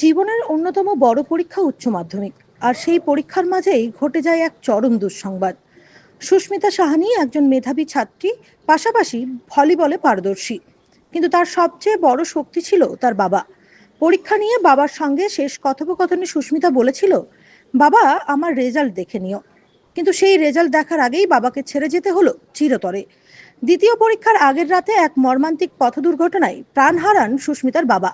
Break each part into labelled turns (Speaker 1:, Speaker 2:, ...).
Speaker 1: জীবনের অন্যতম বড় পরীক্ষা উচ্চ মাধ্যমিক। আর সেই পরীক্ষার মাঝেই ঘটে যায় এক চরম দুঃসংবাদ। সুস্মিতা সাহানি একজন মেধাবী ছাত্রী, পাশাপাশি ভলিবলে পারদর্শী। কিন্তু তার সবচেয়ে বড় শক্তি ছিল তার বাবা। পরীক্ষা নিয়ে বাবার সঙ্গে শেষ কথোপকথনে সুস্মিতা বলেছিল, বাবা, আমার রেজাল্ট দেখে নিও। কিন্তু সেই রেজাল্ট দেখার আগেই বাবাকে ছেড়ে যেতে হলো চিরতরে। দ্বিতীয় পরীক্ষার আগের রাতে এক মর্মান্তিক পথ দুর্ঘটনায় প্রাণ হারান সুস্মিতার বাবা।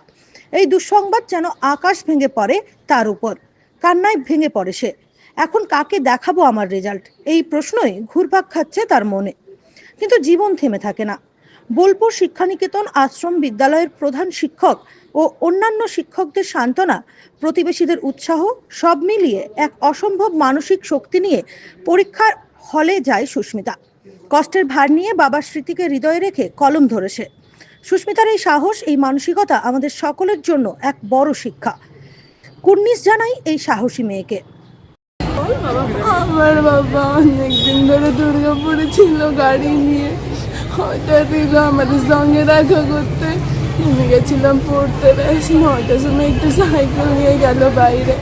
Speaker 1: এই দুঃসংবাদ যেন আকাশ ভেঙে পড়ে তার উপর। কান্নায় ভেঙে পড়ে সে। এখন কাকে দেখাবো আমার রেজাল্ট এই প্রশ্নই ঘুরপাক খাচ্ছে তার মনে। কিন্তু জীবন থেমে থাকে না। বোলপুর শিক্ষানিকেতন আশ্রম বিদ্যালয়ের প্রধান শিক্ষক ও অন্যান্য শিক্ষকদের সান্ত্বনা, প্রতিবেশীদের উৎসাহ, সব মিলিয়ে এক অসম্ভব মানসিক শক্তি নিয়ে পরীক্ষার হলে যায় সুস্মিতা। কষ্টের ভার নিয়ে বাবার স্মৃতিকে হৃদয়ে রেখে কলম ধরেছে। সুস্মিতার এই সাহস, এই মানসিকতা আমাদের সকলের জন্য এক বড় শিক্ষা। কুর্নিশ জানাই এই সাহসী মেয়েকে।
Speaker 2: আমার বাবা অনেকদিন ধরে দুর্গাপুরে ছিল গাড়ি নিয়ে। হঠাৎ এলো আমাদের সঙ্গে দেখা করতে। আমি গেছিলাম পড়তে ব্যাস নটার সময় একটু সাইকেল নিয়ে গেল বাইরে।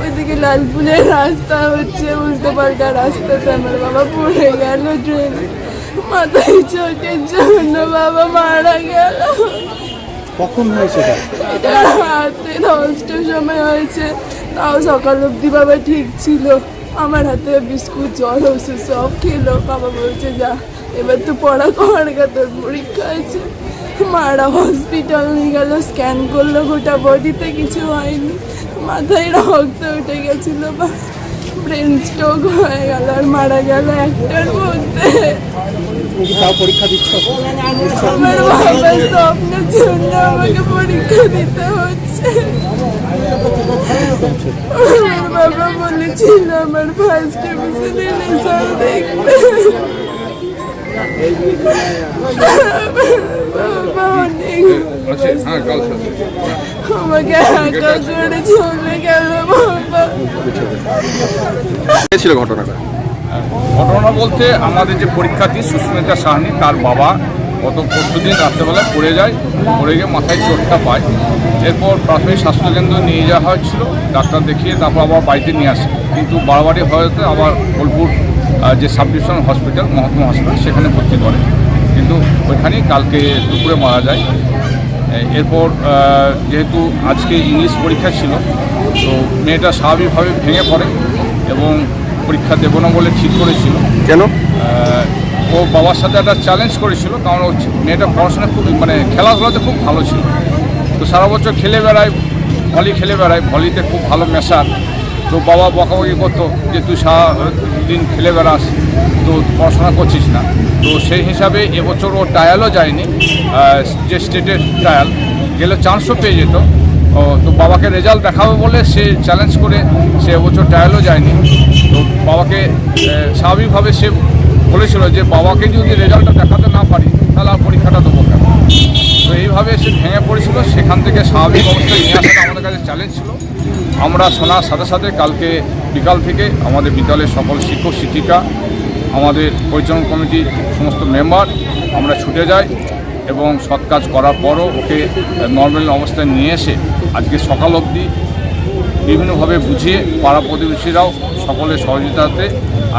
Speaker 2: ওইদিকে লালপুলের রাস্তা হচ্ছে, উল্টো পাল্টা রাস্তাতে আমার বাবা পড়ে গেল ট্রেনে। মাথায় চোটের জন্য বাবা মারা গেল।
Speaker 3: কখন হয়েছে এটা?
Speaker 2: এটা রাতে দশটার সময় হয়েছে। তাও সকাল অবধি বাবা ঠিক ছিল। আমার হাতে বিস্কুট জল ওষুধ সব খেলো। বাবা বলছে যা এবার তো পড়া কর গা তোর পরীক্ষা আছে মারা হসপিটাল নিয়ে গেল স্ক্যান করল গোটা বডিতে কিছু হয়নি। মাথায় রক্ত উঠে গেছিল বা ব্রেন স্ট্রোক হয়ে গেল আর মারা গেল একটার মধ্যে
Speaker 3: তাও পরীক্ষা দিচ্ছ
Speaker 2: আমার স্বপ্নের জন্য আমাকে পরীক্ষা দিতে হচ্ছে। আমার বাবা বলেছিল আমার ফার্স্ট ডিভিশনে রেজাল্ট দেখবে অনেক
Speaker 4: হ্যাঁ
Speaker 2: আমাকে একা করে চলে গেল।
Speaker 4: ছিল ঘটনাটা? ঘটনা বলতে আমাদের যে পরীক্ষার্থী সুস্মিতা সাহানি, তার বাবা গত পরশু দিন রাত্রেবেলায় পড়ে যায়, পড়ে গিয়ে মাথায় চোটটা পায়। এরপর প্রাথমিক স্বাস্থ্যকেন্দ্র নিয়ে যাওয়া হয়েছিল, ডাক্তার দেখিয়ে তারপর আবার বাড়িতে নিয়ে আসে। কিন্তু বাড়াবাড়ি হয়তো আবার বোলপুর যে সাব হসপিটাল, মহকুমা হসপিটাল, সেখানে ভর্তি করে। কিন্তু ওইখানেই কালকে দুপুরে মারা যায়। এরপর যেহেতু আজকে ইংলিশ পরীক্ষা ছিল তো মেয়েটা স্বাভাবিকভাবে ভেঙে পড়ে এবং পরীক্ষা দেবো না বলে ঠিক করেছিল।
Speaker 3: কেন?
Speaker 4: ও বাবার সাথে একটা চ্যালেঞ্জ করেছিল কারণ ও মেয়েটা পড়াশোনা খুব মানে খেলাধুলাতে খুব ভালো ছিল। তো সারা বছর খেলে বেড়ায় ভলি খেলে বেড়ায় ভলিতে খুব ভালো মেশার। তো বাবা বকাবকি করতো যে তুই সারা দিন খেলে বেড়াস, তো পড়াশোনা করছিস না। তো সেই হিসাবে এবছর ও ট্রায়ালও যায়নি যে স্টেটের ট্রায়াল গেলে চান্সও পেয়ে যেত। তো বাবাকে রেজাল্ট দেখাবে বলে সে চ্যালেঞ্জ করে সে এবছর ট্রায়ালও যায়নি। তো বাবাকে স্বাভাবিকভাবে সে বলেছিল যে বাবাকে যদি রেজাল্টটা দেখাতে না পারি, তাহলে আর পরীক্ষাটা দেবো কেন? তো এইভাবে সে ভেঙে পড়েছিল, সেখান থেকে স্বাভাবিক অবস্থায় নিয়ে আসাটা আমাদের কাছে চ্যালেঞ্জ ছিল। আমরা শোনার সাথে সাথে কালকে বিকাল থেকে আমাদের বিদ্যালয়ের সকল শিক্ষক, শিক্ষিকা, আমাদের পরিচালন কমিটির সমস্ত মেম্বার আমরা ছুটে যাই এবং সৎ কাজ করার পরও ওকে নর্মাল অবস্থায় নিয়ে এসে আজকে সকাল অবধি বিভিন্নভাবে বুঝিয়ে পাড়া প্রতিবেশীরাও সকলের সহযোগিতাতে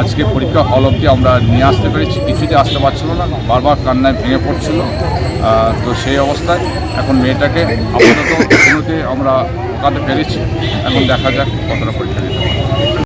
Speaker 4: আজকে পরীক্ষা হল অবধি আমরা নিয়ে আসতে পেরেছি। কিছুতে আসতে পারছিল না, বারবার কান্নায় ভেঙে পড়ছিল। তো সেই অবস্থায় এখন মেয়েটাকে আপাতত আমরা ওখানে পেরেছি এখন দেখা যাক কতটা পরীক্ষা দিতে পারি